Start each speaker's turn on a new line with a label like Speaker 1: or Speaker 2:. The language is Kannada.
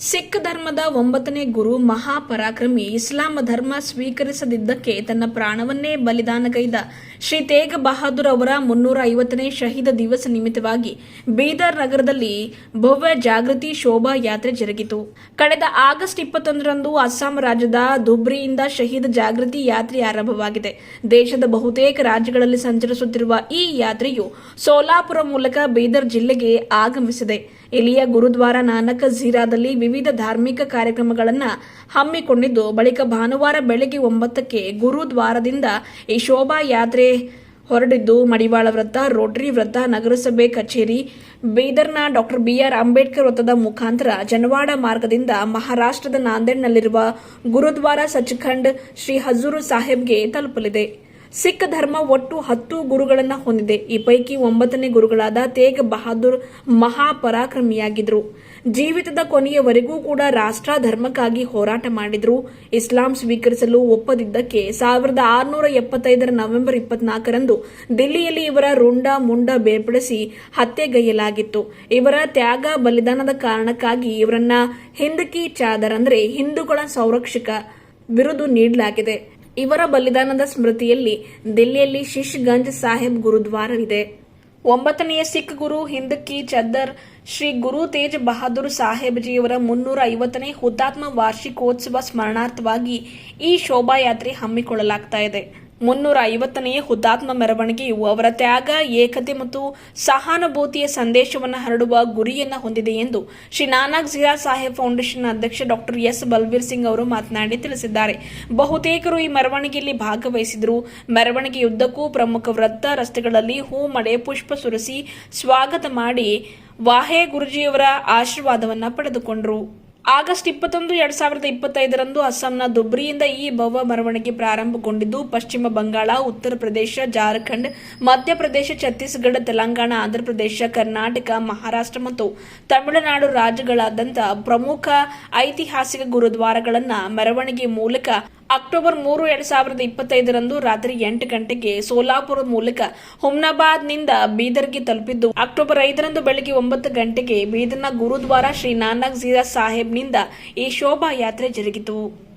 Speaker 1: ಸಿಖ್ ಧರ್ಮದ ಒಂಬತ್ತನೇ ಗುರು ಮಹಾಪರಾಕ್ರಮಿ ಇಸ್ಲಾಂ ಧರ್ಮ ಸ್ವೀಕರಿಸದಿದ್ದಕ್ಕೆ ತನ್ನ ಪ್ರಾಣವನ್ನೇ ಬಲಿದಾನಗೈದ ಶ್ರೀ ತೇಗ್ ಬಹಾದೂರ್ ಅವರ ಮುನ್ನೂರ ಐವತ್ತನೇ ಶಹೀದ ದಿವಸ ನಿಮಿತ್ತವಾಗಿ ಬೀದರ್ ನಗರದಲ್ಲಿ ಭವ್ಯ ಜಾಗೃತಿ ಶೋಭಾ ಯಾತ್ರೆ ಜರುಗಿತು. ಕಳೆದ ಆಗಸ್ಟ್ ಇಪ್ಪತ್ತೊಂದರಂದು ಅಸ್ಸಾಂ ರಾಜ್ಯದ ದುಬ್ರಿಯಿಂದ ಶಹೀದ್ ಜಾಗೃತಿ ಯಾತ್ರೆ ಆರಂಭವಾಗಿದೆ. ದೇಶದ ಬಹುತೇಕ ರಾಜ್ಯಗಳಲ್ಲಿ ಸಂಚರಿಸುತ್ತಿರುವ ಈ ಯಾತ್ರೆಯು ಸೋಲಾಪುರ ಮೂಲಕ ಬೀದರ್ ಜಿಲ್ಲೆಗೆ ಆಗಮಿಸಿದೆ. ಇಲ್ಲಿಯ ಗುರುದ್ವಾರ ನಾನಕ್ ಝೀರಾದಲ್ಲಿ ವಿವಿಧ ಧಾರ್ಮಿಕ ಕಾರ್ಯಕ್ರಮಗಳನ್ನು ಹಮ್ಮಿಕೊಂಡಿದ್ದು ಬಳಿಕ ಭಾನುವಾರ ಬೆಳಗ್ಗೆ ಒಂಬತ್ತಕ್ಕೆ ಗುರುದ್ವಾರದಿಂದ ಈ ಶೋಭಾ ಯಾತ್ರೆ ಹೊರಡಿದ್ದು ಮಡಿವಾಳ ವೃತ್ತ, ರೋಟರಿ ವೃತ್ತ, ನಗರಸಭೆ ಕಚೇರಿ, ಬೀದರ್ನ ಡಾಕ್ಟರ್ ಬಿಆರ್ ಅಂಬೇಡ್ಕರ್ ವೃತ್ತದ ಮುಖಾಂತರ ಜನವಾಡ ಮಾರ್ಗದಿಂದ ಮಹಾರಾಷ್ಟ್ರದ ನಾಂದೇಡ್ನಲ್ಲಿರುವ ಗುರುದ್ವಾರ ಸಚ್ಖಂಡ್ ಶ್ರೀ ಹಜೂರು ಸಾಹೇಬ್ಗೆ ತಲುಪಲಿದೆ. ಸಿಖ್ ಧರ್ಮ ಒಟ್ಟು ಹತ್ತು ಗುರುಗಳನ್ನು ಹೊಂದಿದೆ. ಈ ಪೈಕಿ ಒಂಬತ್ತನೇ ಗುರುಗಳಾದ ತೇಗ್ ಬಹಾದೂರ್ ಮಹಾಪರಾಕ್ರಮಿಯಾಗಿದ್ದರು ಜೀವಿತದ ಕೊನೆಯವರೆಗೂ ಕೂಡ ರಾಷ್ಟ್ರ ಧರ್ಮಕ್ಕಾಗಿ ಹೋರಾಟ ಮಾಡಿದ್ರು. ಇಸ್ಲಾಂ ಸ್ವೀಕರಿಸಲು ಒಪ್ಪದಿದ್ದಕ್ಕೆ ಸಾವಿರದ ಆರುನೂರ ಎಪ್ಪತ್ತೈದರ ನವೆಂಬರ್ ಇಪ್ಪತ್ನಾಲ್ಕರಂದು ದಿಲ್ಲಿಯಲ್ಲಿ ಇವರ ರುಂಡ ಮುಂಡ ಬೇರ್ಪಡಿಸಿ ಹತ್ಯೆಗೈಯಲಾಗಿತ್ತು ಇವರ ತ್ಯಾಗ ಬಲಿದಾನದ ಕಾರಣಕ್ಕಾಗಿ ಇವರನ್ನ ಹಿಂದಕಿ ಚಾದರ್ ಅಂದ್ರೆ ಹಿಂದೂಗಳ ಸಂರಕ್ಷಕ ಬಿರುದು ನೀಡಲಾಗಿದೆ. ಇವರ ಬಲಿದಾನದ ಸ್ಮೃತಿಯಲ್ಲಿ ದಿಲ್ಲಿಯಲ್ಲಿ ಶಿಶ್ಗಂಜ್ ಸಾಹೇಬ್ ಗುರುದ್ವಾರವಿದೆ. ಒಂಬತ್ತನೆಯ ಸಿಖ್ ಗುರು ಹಿಂದ್ ಕಿ ಚದ್ದರ್ ಶ್ರೀ ಗುರು ತೇಜ್ ಬಹಾದೂರ್ ಸಾಹೇಬ್ಜಿಯವರ ಮುನ್ನೂರ ಐವತ್ತನೇ ಹುತಾತ್ಮ ವಾರ್ಷಿಕೋತ್ಸವ ಸ್ಮರಣಾರ್ಥವಾಗಿ ಈ ಶೋಭಾಯಾತ್ರೆ ಹಮ್ಮಿಕೊಳ್ಳಲಾಗ್ತಾ ಇದೆ. ಮುನ್ನೂರ ಐವತ್ತನೆಯ ಹುತಾತ್ಮ ಮೆರವಣಿಗೆಯು ಅವರ ತ್ಯಾಗ, ಏಕತೆ ಮತ್ತು ಸಹಾನುಭೂತಿಯ ಸಂದೇಶವನ್ನು ಹರಡುವ ಗುರಿಯನ್ನ ಹೊಂದಿದೆ ಎಂದು ಶ್ರೀ ನಾನಕ್ ಝೀರಾ ಸಾಹೇಬ್ ಫೌಂಡೇಶನ್ ಅಧ್ಯಕ್ಷ ಡಾಕ್ಟರ್ ಎಸ್ ಬಲ್ಬೀರ್ ಸಿಂಗ್ ಅವರು ಮಾತನಾಡಿ ತಿಳಿಸಿದ್ದಾರೆ. ಬಹುತೇಕರು ಈ ಮೆರವಣಿಗೆಯಲ್ಲಿ ಭಾಗವಹಿಸಿದರು. ಮೆರವಣಿಗೆಯುದ್ದಕ್ಕೂ ಪ್ರಮುಖ ವೃತ್ತ ರಸ್ತೆಗಳಲ್ಲಿ ಹೂ ಮಳೆ ಪುಷ್ಪ ಸುರಿಸಿ ಸ್ವಾಗತ ಮಾಡಿ ವಾಹೇ ಗುರುಜಿಯವರ ಆಶೀರ್ವಾದವನ್ನು ಪಡೆದುಕೊಂಡರು. ಆಗಸ್ಟ್ ಇಪ್ಪತ್ತೊಂದು, ಎರಡ್ ಸಾವಿರದ ಇಪ್ಪತ್ತೈದರಂದು ಅಸ್ಸಾಂನ ದುಬ್ರಿಯಿಂದ ಈ ಭವ್ಯ ಮೆರವಣಿಗೆ ಪ್ರಾರಂಭಗೊಂಡಿದ್ದು ಪಶ್ಚಿಮ ಬಂಗಾಳ, ಉತ್ತರ ಪ್ರದೇಶ, ಜಾರ್ಖಂಡ್ ಮಧ್ಯಪ್ರದೇಶ ಛತ್ತೀಸ್ಗಢ, ತೆಲಂಗಾಣ ಆಂಧ್ರಪ್ರದೇಶ ಕರ್ನಾಟಕ, ಮಹಾರಾಷ್ಟ್ರ ಮತ್ತು ತಮಿಳುನಾಡು ರಾಜ್ಯಗಳಾದ್ಯಂತ ಪ್ರಮುಖ ಐತಿಹಾಸಿಕ ಗುರುದ್ವಾರಗಳನ್ನು ಮೆರವಣಿಗೆ ಮೂಲಕ ಅಕ್ಟೋಬರ್ ಮೂರು, ಎರಡ್ ಸಾವಿರದ ಇಪ್ಪತ್ತೈದರಂದು ರಾತ್ರಿ ಎಂಟು ಗಂಟೆಗೆ ಸೋಲಾಪುರ ಮೂಲಕ ಹುಮ್ನಾಬಾದ್ನಿಂದ ಬೀದರ್ಗೆ ತಲುಪಿದ್ದು, ಅಕ್ಟೋಬರ್ ಐದರಂದು ಬೆಳಗ್ಗೆ ಒಂಬತ್ತು ಗಂಟೆಗೆ ಬೀದರ್ನ ಗುರುದ್ವಾರ ಶ್ರೀ ನಾನಕ್ ಸಾಹೇಬ್ ಸಾಹೇಬ್ನಿಂದ ಈ ಶೋಭಾ ಯಾತ್ರೆ ಜರುಗಿತು.